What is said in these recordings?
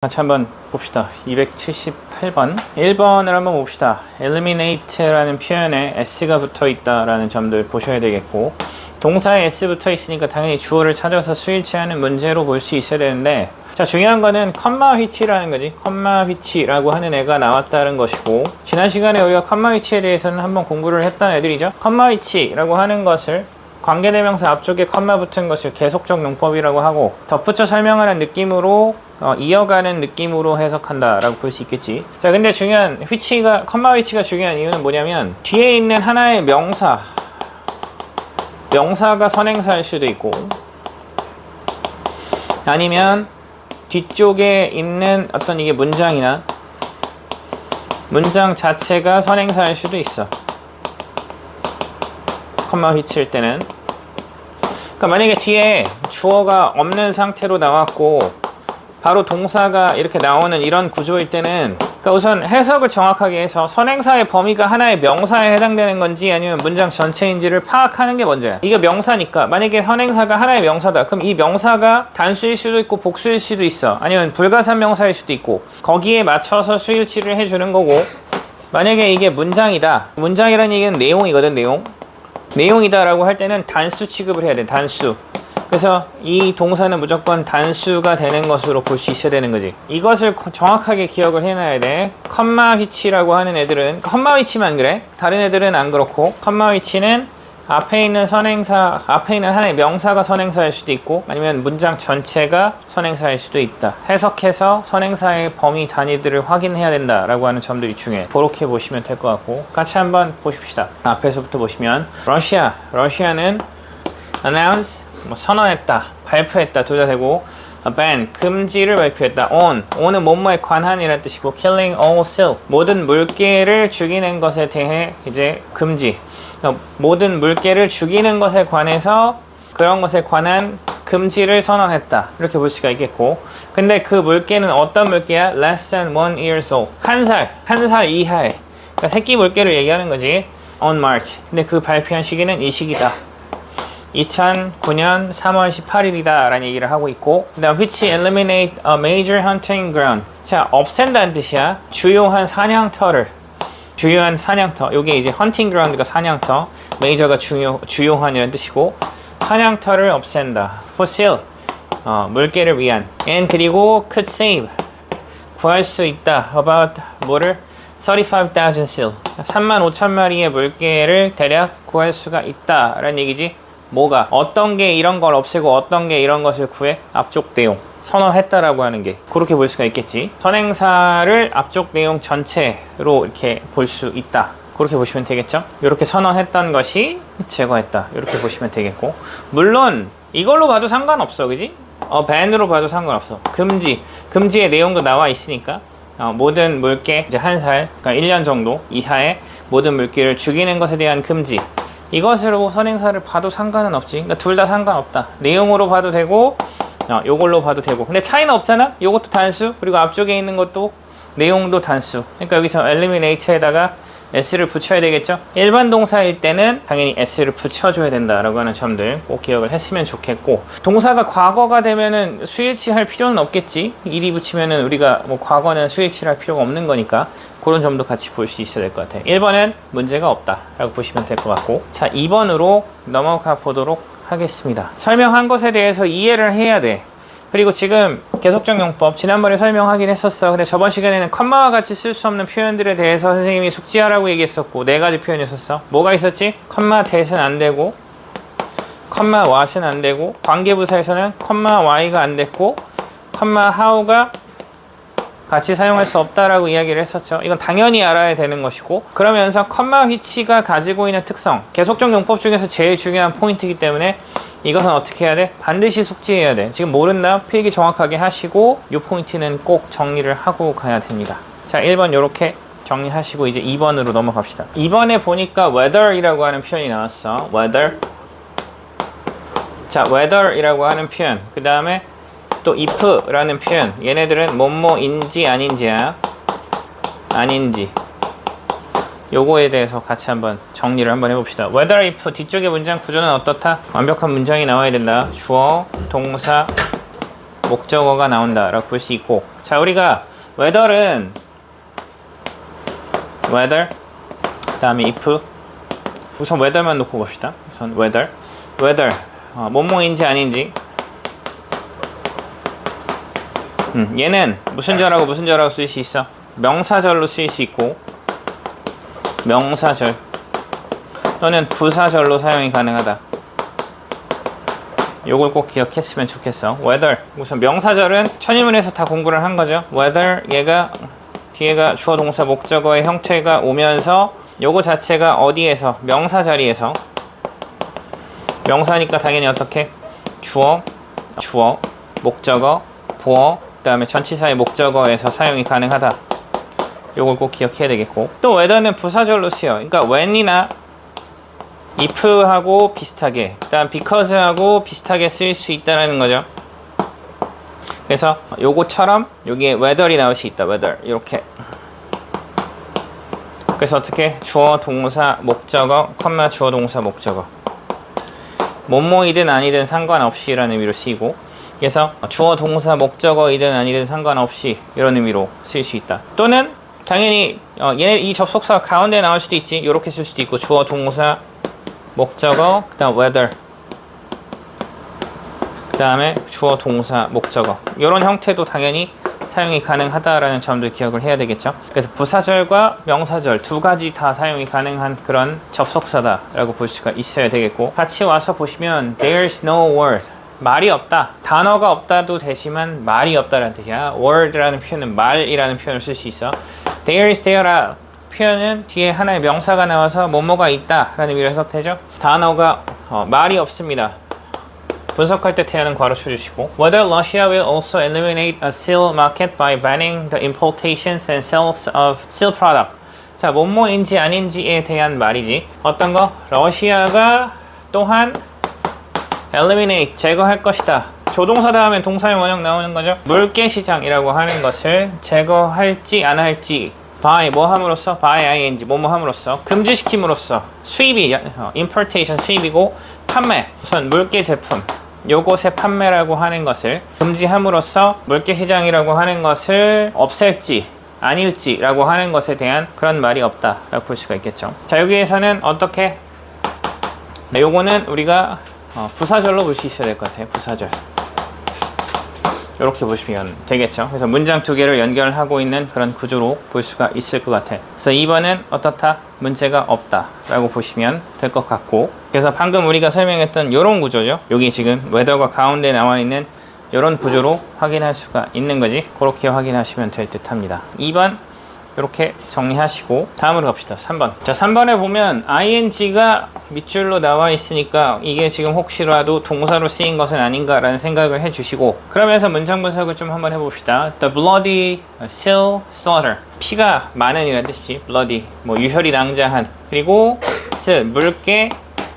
같이 한번 봅시다. 278번. 1번을 한번 봅시다. eliminate라는 표현에 s가 붙어 있다라는 점들 보셔야 되겠고, 동사에 s 붙어 있으니까 당연히 주어를 찾아서 수일치하는 문제로 볼 수 있어야 되는데, 자, 중요한 거는 컴마 휘치라는 거지. 컴마 휘치라고 하는 애가 나왔다는 것이고, 지난 시간에 우리가 컴마 휘치에 대해서는 한번 공부를 했던 애들이죠. 컴마 휘치라고 하는 것을 관계대명사 앞쪽에 컴마 붙은 것을 계속적 용법이라고 하고 덧붙여 설명하는 느낌으로 어, 이어가는 느낌으로 해석한다라고 볼 수 있겠지. 자, 근데 중요한 위치가 컴마 위치가 중요한 이유는 뭐냐면 뒤에 있는 하나의 명사 명사가 선행사일 수도 있고 아니면 뒤쪽에 있는 어떤 이게 문장이나 문장 자체가 선행사일 수도 있어. 컴마 휘치일 때는 그러니까 만약에 뒤에 주어가 없는 상태로 나왔고 바로 동사가 이렇게 나오는 이런 구조일 때는 그러니까 우선 해석을 정확하게 해서 선행사의 범위가 하나의 명사에 해당되는 건지 아니면 문장 전체인지를 파악하는 게 먼저야. 이게 명사니까 만약에 선행사가 하나의 명사다. 그럼 이 명사가 단수일 수도 있고 복수일 수도 있어. 아니면 불가산 명사일 수도 있고 거기에 맞춰서 수일치를 해주는 거고 만약에 이게 문장이다. 문장이라는 얘기는 내용이거든 내용. 내용이다라고 할 때는 단수 취급을 해야 돼. 단수. 그래서 이 동사는 무조건 단수가 되는 것으로 볼 수 있어야 되는 거지. 이것을 거- 정확하게 기억을 해놔야 돼. 컴마 위치라고 하는 애들은 컴마 위치만 그래. 다른 애들은 안 그렇고 컴마 위치는 앞에 있는 선행사, 앞에 있는 하나의 명사가 선행사일 수도 있고 아니면 문장 전체가 선행사일 수도 있다. 해석해서 선행사의 범위 단위들을 확인해야 된다라고 하는 점들이 중요해. 그렇게 보시면 될 것 같고 같이 한번 보십시다. 앞에서부터 보시면 러시아, 러시아는 announce 뭐 선언했다, 발표했다 둘 다 되고 ban 금지를 발표했다. on on은 뭐뭐에 관한이라는 뜻이고 killing all seal 모든 물개를 죽이는 것에 대해 이제 금지. 그러니까 모든 물개를 죽이는 것에 관해서 그런 것에 관한 금지를 선언했다. 이렇게 볼 수가 있겠고. 근데 그 물개는 어떤 물개야? less than one years old. 한 살, 한 살 이하의. 그러니까 새끼 물개를 얘기하는 거지. on March. 근데 그 발표한 시기는 이 시기다. 2009년 3월 18일이다 라는 얘기를 하고 있고 그 다음 which eliminate a major hunting ground 자 없앤다는 뜻이야 주요한 사냥터를 주요한 사냥터. 요게 이제 hunting ground가 사냥터. major가 중요, 주요한이라는 뜻이고 사냥터를 없앤다. for sale 어, 물개를 위한. and 그리고 could save. 구할 수 있다. about 뭐를? 35,000 seal 3만 5천 마리의 물개를 대략 구할 수가 있다. 라는 얘기지 뭐가 어떤 게 이런 걸 없애고 어떤 게 이런 것을 구해? 앞쪽 내용. 선언했다라고 하는 게 그렇게 볼 수가 있겠지. 선행사를 앞쪽 내용 전체로 이렇게 볼 수 있다. 그렇게 보시면 되겠죠? 이렇게 선언했던 것이 제거했다. 이렇게 보시면 되겠고. 물론 이걸로 봐도 상관없어 그지? 어 ban으로 봐도 상관없어. 금지. 금지의 내용도 나와 있으니까. 어, 모든 물개 이제 한 살, 그러니까 1년 정도 이하의 모든 물개를 죽이는 것에 대한 금지. 이것으로 선행사를 봐도 상관은 없지. 그러니까 둘 다 상관없다. 내용으로 봐도 되고, 어, 요걸로 봐도 되고. 근데 차이는 없잖아. 요것도 단수, 그리고 앞쪽에 있는 것도 내용도 단수. 그러니까 여기서 eliminate에다가 s를 붙여야 되겠죠. 일반 동사일 때는 당연히 s를 붙여줘야 된다라고 하는 점들 꼭 기억을 했으면 좋겠고 동사가 과거가 되면은 수일치 할 필요는 없겠지. 일이 붙이면은 우리가 뭐 과거는 수일치를 할 필요가 없는 거니까 그런 점도 같이 볼 수 있어야 될 것 같아요. 1번은 문제가 없다 라고 보시면 될 것 같고 자 2번으로 넘어가 보도록 하겠습니다. 설명한 것에 대해서 이해를 해야 돼. 그리고 지금 계속적 용법 지난번에 설명하긴 했었어. 근데 저번 시간에는 컴마와 같이 쓸 수 없는 표현들에 대해서 선생님이 숙지하라고 얘기했었고 네 가지 표현이 있었어. 뭐가 있었지? 컴마 대는 안 되고 컴마 what은 안 되고 관계부사에서는 컴마 y가 안 됐고 컴마 how가 같이 사용할 수 없다라고 이야기를 했었죠. 이건 당연히 알아야 되는 것이고 그러면서 컴마 휘치가 가지고 있는 특성 계속적 용법 중에서 제일 중요한 포인트이기 때문에 이것은 어떻게 해야 돼? 반드시 숙지해야 돼. 지금 모른다? 필기 정확하게 하시고 이 포인트는 꼭 정리를 하고 가야 됩니다. 자, 1번 이렇게 정리하시고 이제 2번으로 넘어갑시다. 2번에 보니까 weather이라고 하는 표현이 나왔어. weather. 자, weather이라고 하는 표현. 그 다음에 또 if라는 표현. 얘네들은 뭐뭐인지 아닌지야. 아닌지. 요거에 대해서 같이 한번 정리를 한번 해봅시다. whether if 뒤쪽의 문장 구조는 어떻다? 완벽한 문장이 나와야 된다. 주어, 동사, 목적어가 나온다 라고 볼 수 있고. 자 우리가 whether은 whether 그 다음에 if. 우선 whether만 놓고 봅시다. 우선 whether whether. 어, 뭐뭐인지 아닌지. 음, 얘는 무슨 절하고 무슨 절하고 쓸수 있어? 명사절로 쓸수 있고 명사절 또는 부사절로 사용이 가능하다 요걸 꼭 기억했으면 좋겠어. whether 우선 명사절은 천일문에서 다 공부를 한 거죠. whether 얘가 뒤에가 주어 동사 목적어의 형태가 오면서 요거 자체가 어디에서 명사 자리에서 명사니까 당연히 어떻게 주어 주어 목적어 보어 그 다음에 전치사의 목적어에서 사용이 가능하다. 요걸 꼭 기억해야 되겠고 또 whether는 부사절로 쓰여. 그러니까 when이나 if하고 비슷하게 그다음 because하고 비슷하게 쓰일 수 있다는 거죠. 그래서 요거처럼 여기에 whether이 나올 수 있다. whether 이렇게. 그래서 어떻게 주어 동사 목적어 컴마 주어 동사 목적어 뭐뭐이든 아니든 상관없이 라는 의미로 쓰이고 그래서 주어 동사 목적어이든 아니든 상관없이 이런 의미로 쓸 수 있다. 또는 당연히 어, 얘이 접속사 가운데 나올 수도 있지. 이렇게 쓸 수도 있고 주어 동사 목적어 그다음 whether 그다음에 주어 동사 목적어. 이런 형태도 당연히 사용이 가능하다라는 점도 기억을 해야 되겠죠. 그래서 부사절과 명사절 두 가지 다 사용이 가능한 그런 접속사다라고 볼 수가 있어야 되겠고 같이 와서 보시면 there's no word. 말이 없다. 단어가 없다도 되지만 말이 없다라는 뜻이야. word라는 표현은 말이라는 표현을 쓸 수 있어 there is there라 표현은 뒤에 하나의 명사가 나와서 뭐뭐가 있다 라는 의미로 해석되죠. 단어가 어, 말이 없습니다. 분석할 때 태하는 괄호 쳐주시고 Whether Russia will also eliminate a seal market by banning the importations and sales of seal product 자, 뭐뭐인지 아닌지에 대한 말이지 어떤 거? 러시아가 또한 eliminate, 제거할 것이다 조동사 다음에 동사의 원형 나오는 거죠 물개 시장이라고 하는 것을 제거할지 안 할지 by 뭐 함으로써 by ing 뭐뭐 함으로써 금지시킴으로써 수입이 어, importation 수입이고 판매 우선 물개 제품 요것의 판매라고 하는 것을 금지함으로써 물개 시장이라고 하는 것을 없앨지 아닐지라고 하는 것에 대한 그런 말이 없다라고 볼 수가 있겠죠. 자 여기에서는 어떻게 네, 요거는 우리가 어, 부사절로 볼 수 있어야 될 것 같아요. 부사절. 이렇게 보시면 되겠죠. 그래서 문장 두 개를 연결하고 있는 그런 구조로 볼 수가 있을 것 같아. 그래서 2번은 어떻다? 문제가 없다 라고 보시면 될 것 같고. 그래서 방금 우리가 설명했던 이런 구조죠. 여기 지금 웨더가 가운데 나와 있는 이런 구조로 확인할 수가 있는 거지. 그렇게 확인하시면 될 듯 합니다. 2번 이렇게 정리하시고 다음으로 갑시다. 3번. 자, 3번에 보면 ing가 밑줄로 나와 있으니까 이게 지금 혹시라도 동사로 쓰인 것은 아닌가라는 생각을 해주시고 그러면서 문장 분석을 좀 한번 해봅시다. The bloody seal slaughter. 피가 많은 이라는 뜻이지. bloody. 뭐 유혈이 낭자한. 그리고 seal 물개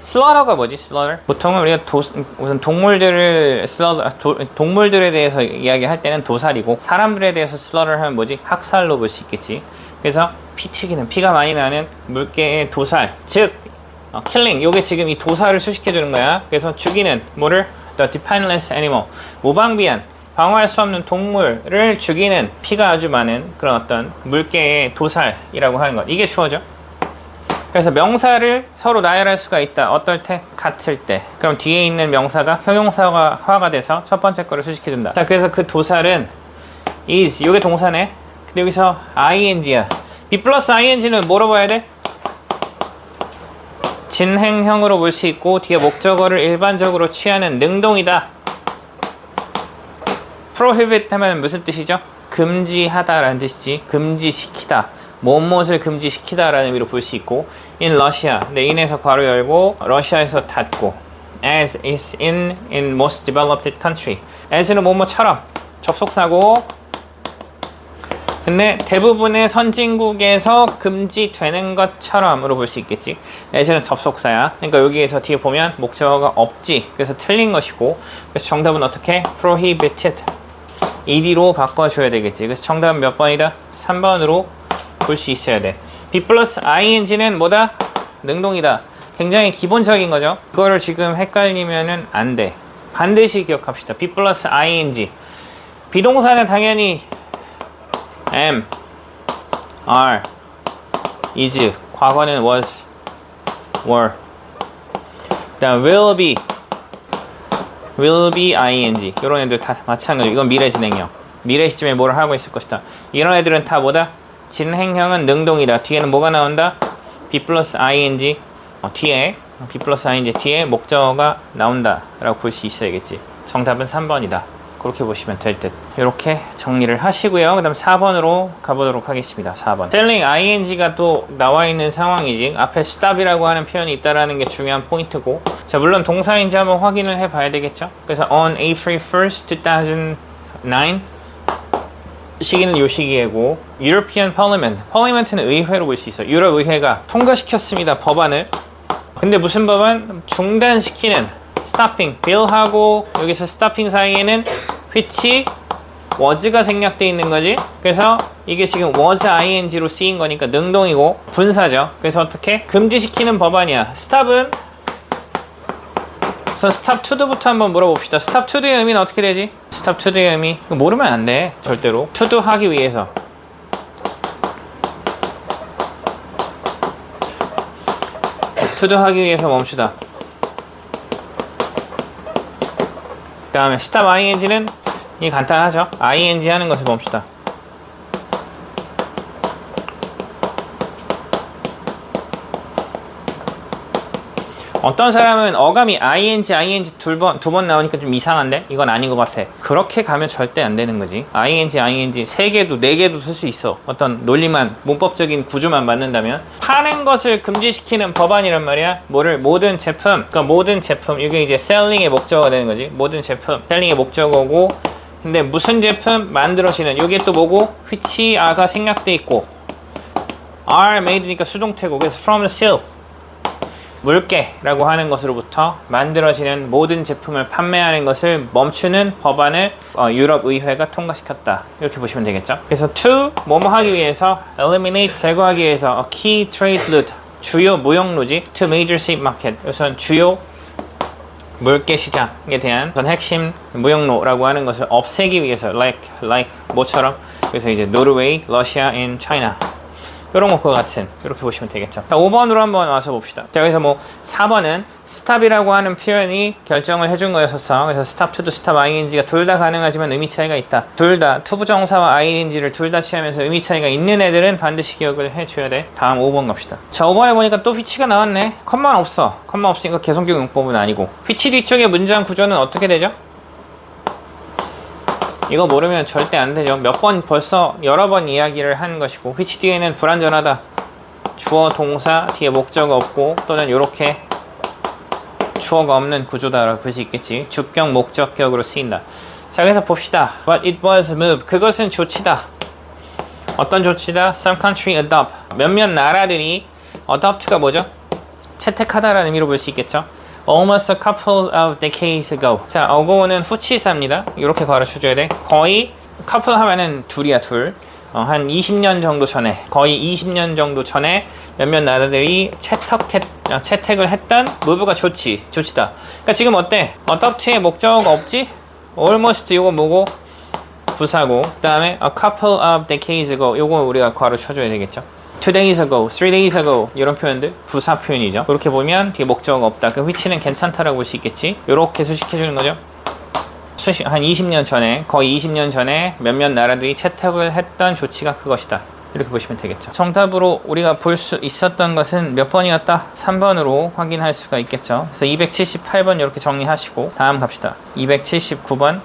슬러터가 뭐지? 슬러터? 보통은 우리가 도, 우선 동물들을 슬러터, 도, 동물들에 대해서 이야기할 때는 도살이고 사람들에 대해서 슬러터 하면 뭐지? 학살로 볼 수 있겠지. 그래서 피 튀기는 피가 많이 나는 물개의 도살, 즉 어, 킬링. 요게 지금 이 도살을 수식해 주는 거야. 그래서 죽이는 뭐를 the defenseless animal 무방비한 방어할 수 없는 동물을 죽이는 피가 아주 많은 그런 어떤 물개의 도살이라고 하는 것. 이게 주어져. 그래서 명사를 서로 나열할 수가 있다. 어떨 때? 같을 때. 그럼 뒤에 있는 명사가 형용사화가 돼서 첫 번째 거를 수식해준다. 자, 그래서 그 도살은 is, 이게 동사네. 근데 여기서 ing야. be 플러스 ing는 뭐로 봐야 돼? 진행형으로 볼 수 있고 뒤에 목적어를 일반적으로 취하는 능동이다. prohibit 하면 무슨 뜻이죠? 금지하다라는 뜻이지. 금지시키다. 무엇을 금지시키다라는 의미로 볼 수 있고 in Russia 내 인에서 괄호 열고 러시아에서 닫고 as is in in most developed country. as는 뭐뭐처럼 접속사고 근데 대부분의 선진국에서 금지되는 것처럼으로 볼 수 있겠지. as는 접속사야. 그러니까 여기에서 뒤에 보면 목적어가 없지. 그래서 틀린 것이고 그래서 정답은 어떻게? prohibited. ed로 바꿔줘야 되겠지. 그래서 정답은 몇 번이다? 3번으로 볼 수 있어야 돼. B 플러스 ing는 뭐다? 능동이다. 굉장히 기본적인 거죠. 이거를 지금 헷갈리면은 안 돼. 반드시 기억합시다. B 플러스 ing. 비동사는 당연히 am, are, is. 과거는 was, were. 그다음 will be, will be ing. 이런 애들 다 마찬가지. 이건 미래 진행형. 미래 시점에 뭘 하고 있을 것이다. 이런 애들은 다 뭐다? 진행형은 능동이다. 뒤에는 뭐가 나온다? be 플러스 ing 어, 뒤에 be 플러스 ing 뒤에 목적어가 나온다 라고 볼 수 있어야겠지. 정답은 3번이다. 그렇게 보시면 될 듯. 이렇게 정리를 하시고요. 그 다음 4번으로 가보도록 하겠습니다. 4번. selling ing가 또 나와 있는 상황이지. 앞에 stop이라고 하는 표현이 있다라는 게 중요한 포인트고. 자, 물론 동사인지 한번 확인을 해 봐야 되겠죠. 그래서 on April 1st, 2009 시기는 요 시기이고 European Parliament, Parliament는 의회로 볼 수 있어. 유럽 의회가 통과시켰습니다 법안을. 근데 무슨 법안? 중단시키는 stopping, bill하고 여기서 stopping 사이에는 which was가 생략돼 있는 거지. 그래서 이게 지금 was ing로 쓰인 거니까 능동이고 분사죠. 그래서 어떻게 금지시키는 법안이야. stop은 우선 to do부터 한번 물어봅시다. to do의 의미는 어떻게 되지? to do의 의미 이거 모르면 안 돼. 절대로. do 하기 위해서. do 하기 위해서 멈추다. 그 다음에 stop ing는 이 간단하죠. ing 하는 것을 멈추다. 어떤 사람은 어감이 ing, ing 두 번, 두 번 나오니까 좀 이상한데? 이건 아닌 것 같아. 그렇게 가면 절대 안 되는 거지. ing, ing 세 개도, 네 개도 쓸 수 있어. 어떤 논리만, 문법적인 구조만 맞는다면. 파는 것을 금지시키는 법안이란 말이야. 뭐를, 모든 제품, 그러니까 모든 제품, 이게 이제 selling의 목적어가 되는 거지. 모든 제품, selling의 목적어고. 근데 무슨 제품 만들어지는, 이게 또 뭐고? which are가 생략돼 있고. are made니까 수동태고. 그래서 from the seal. 물개라고 하는 것으로부터 만들어지는 모든 제품을 판매하는 것을 멈추는 법안을 어, 유럽 의회가 통과시켰다. 이렇게 보시면 되겠죠? 그래서 to 뭐뭐 하기 위해서 eliminate 제거하기 위해서 a key trade route 주요 무역 로지 to major sea market. 우선 주요 물개 시장에 대한 어떤 핵심 무역로라고 하는 것을 없애기 위해서 like like 뭐처럼. 그래서 이제 노르웨이, 러시아, China. 이 런 것과 같은 이렇게 보시면 되겠죠. 자, 5번으로 한번 와서 봅시다. 자, 여기서 뭐 4번은 stop이라고 하는 표현이 결정을 해준 거였었어. 그래서 stop to도 stop ing가 둘 다 가능하지만 의미 차이가 있다. 둘 다 투부정사와 ing를 둘 다 취하면서 의미 차이가 있는 애들은 반드시 기억을 해줘야 돼. 다음 5번 갑시다. 자, 5번에 보니까 또 휘치가 나왔네. 컷만 없어. 컷만 없으니까 개성격 용법은 아니고. 휘치 뒤쪽의 문장 구조는 어떻게 되죠? 이거 모르면 절대 안 되죠. 몇 번 벌써 여러 번 이야기를 한 것이고 which 뒤에는 불완전하다. 주어 동사 뒤에 목적어 없고 또는 이렇게 주어가 없는 구조다라고 볼 수 있겠지. 주격 목적격으로 쓰인다. 자 그래서 봅시다. But it was moved. 그것은 조치다. 어떤 조치다? Some country adopt. 몇몇 나라들이 adopt가 뭐죠? 채택하다라는 의미로 볼 수 있겠죠. Almost a couple of decades ago. 자, 어고는 후치사입니다. 이렇게 가르쳐줘야 돼. 거의 couple 하면은 둘이야 둘. 어, 한 20년 정도 전에, 거의 20년 정도 전에 몇몇 나라들이 채택했, 어, 채택을 했던 무브가 좋지, 좋지다. 그러니까 지금 어때? adopt의 목적어가 없지? almost 이거 뭐고? 부사고. 그 다음에 a couple of decades ago. 요거 우리가 괄호 쳐줘야 되겠죠. Two days ago, three days ago 이런 표현들 부사 표현이죠. 그렇게 보면 뒤에 목적어가 없다. 그 위치는 괜찮다라고 볼 수 있겠지. 이렇게 수식해 주는 거죠. 수십 한 20년 전에 거의 20년 전에 몇몇 나라들이 채택을 했던 조치가 그것이다. 이렇게 보시면 되겠죠. 정답으로 우리가 볼 수 있었던 것은 몇 번이었다? 3번으로 확인할 수가 있겠죠. 그래서 278번 이렇게 정리하시고 다음 갑시다. 279번